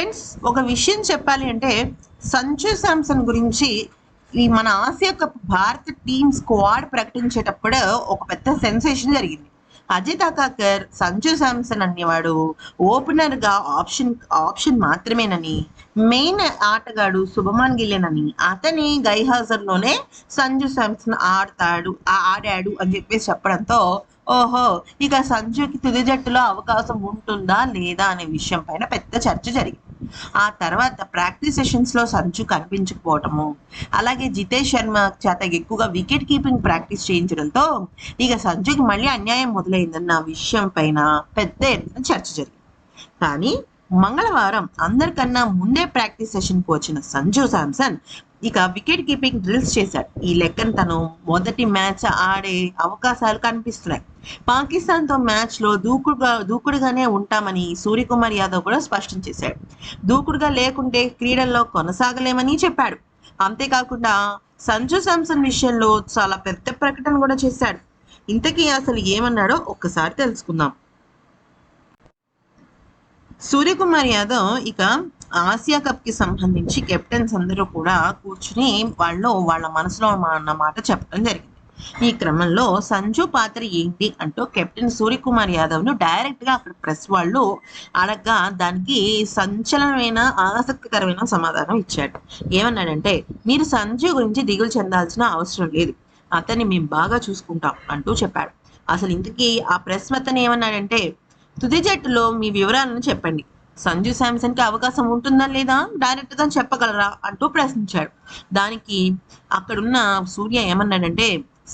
Friends ఒక విషయం చెప్పాలి అంటే సంజు శాంసన్ గురించి ఈ మన ఆసియా కప్ భారత టీమ్ స్క్వాడ్ ప్రకటించేటప్పుడు ఒక పెద్ద సెన్సేషన్ జరిగింది. అజిత్ అకాకర్ సంజు శాంసన్ అనేవాడు ఓపెనర్గా ఆప్షన్ ఆప్షన్ మాత్రమేనని మెయిన్ ఆటగాడు శుభమాన్ గిల్లెన్ అతని గైహాజర్లోనే సంజు శాంసన్ ఆడతాడు ఆడాడు అని చెప్పేసి చెప్పడంతో ఓహో ఇక సంజుకి తుది జట్టులో అవకాశం ఉంటుందా లేదా అనే విషయం పైన పెద్ద చర్చ జరిగింది. ఆ తర్వాత ప్రాక్టీస్ సెషన్స్లో సంజు కనిపించకపోవటము. అలాగే జితేష్ శర్మ చేత ఎక్కువగా వికెట్ కీపింగ్ ప్రాక్టీస్ చేయించడంతో ఇక సంచుకి మళ్ళీ అన్యాయం మొదలైందన్న విషయం పైన పెద్ద ఎత్తున చర్చ జరిగింది. కానీ మంగళవారం అందరికన్నా ముందే ప్రాక్టీస్ సెషన్కు వచ్చిన సంజు శాంసన్ ఇక వికెట్ కీపింగ్ డ్రిల్స్ చేశాడు. ఈ లెక్కన తను మొదటి మ్యాచ్ ఆడే అవకాశాలు కనిపిస్తున్నాయి. పాకిస్తాన్తో మ్యాచ్లో దూకుడుగా దూకుడుగానే ఉంటామని సూర్యకుమార్ యాదవ్ కూడా స్పష్టం చేశాడు. దూకుడుగా లేకుంటే క్రీడల్లో కొనసాగలేమని చెప్పాడు. అంతేకాకుండా సంజు శాంసన్ విషయంలో చాలా పెద్ద ప్రకటన కూడా చేశాడు. ఇంతకీ అసలు ఏమన్నాడో ఒక్కసారి తెలుసుకుందాం. సూర్యకుమార్ యాదవ్ ఇక ఆసియా కప్కి సంబంధించి కెప్టెన్స్ అందరూ కూడా కూర్చుని వాళ్ళు వాళ్ళ మనసులో అన్నమాట చెప్పడం జరిగింది. ఈ క్రమంలో సంజు పాత్ర ఏంటి అంటూ కెప్టెన్ సూర్యకుమార్ యాదవ్ను డైరెక్ట్గా అక్కడ ప్రెస్ వాళ్ళు అడగ్గా దానికి సంచలనమైన ఆసక్తికరమైన సమాధానం ఇచ్చాడు ఏమన్నాడంటే మీరు సంజు గురించి దిగులు చెందాల్సిన అవసరం లేదు. అతన్ని మేము బాగా చూసుకుంటాం అంటూ చెప్పాడు. అసలు ఇంతకీ ఆ ప్రెస్ అతను ఏమన్నాడంటే తుది జట్టులో మీ వివరాలను చెప్పండి. సంజు శాంసన్కి అవకాశం ఉంటుందా లేదా? డైరెక్ట్గా చెప్పగలరా? అంటూ ప్రశ్నించాడు. దానికి అక్కడున్న సూర్య ఏమన్నాడంటే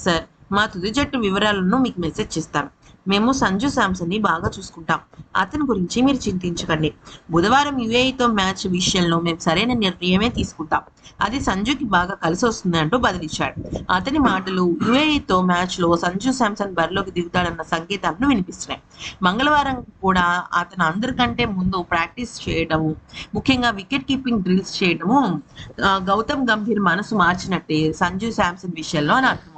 సార్ మా తుది జట్టు వివరాలను మీకు మెసేజ్ చేస్తాను. మేము సంజు శాంసన్ని బాగా చూసుకుంటాం. అతని గురించి మీరు చింతించకండి. బుధవారం యుఏఈతో మ్యాచ్ విషయంలో మేము సరైన నిర్ణయమే తీసుకుంటాం. అది సంజుకి బాగా కలిసి వస్తుంది అంటూ బదిలిచ్చాడు అతని మాటలు యుఏఈతో మ్యాచ్లో సంజు శాంసన్ బరిలోకి దిగుతాడన్న సంకేతాలను వినిపిస్తున్నాయి. మంగళవారం కూడా అతను అందరికంటే ముందు ప్రాక్టీస్ చేయడము ముఖ్యంగా వికెట్ కీపింగ్ డ్రిల్స్ చేయడము గౌతమ్ గంభీర్ మనసు మార్చినట్టే సంజు శాంసన్ విషయంలో అని అర్థం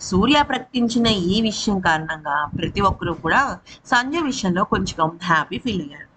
సూర్య ప్రకటించిన ఈ విషయం కారణంగా ప్రతి ఒక్కరూ కూడా సంజయ్ విషయంలో కొంచెం హ్యాపీ ఫీల్ అయ్యారు.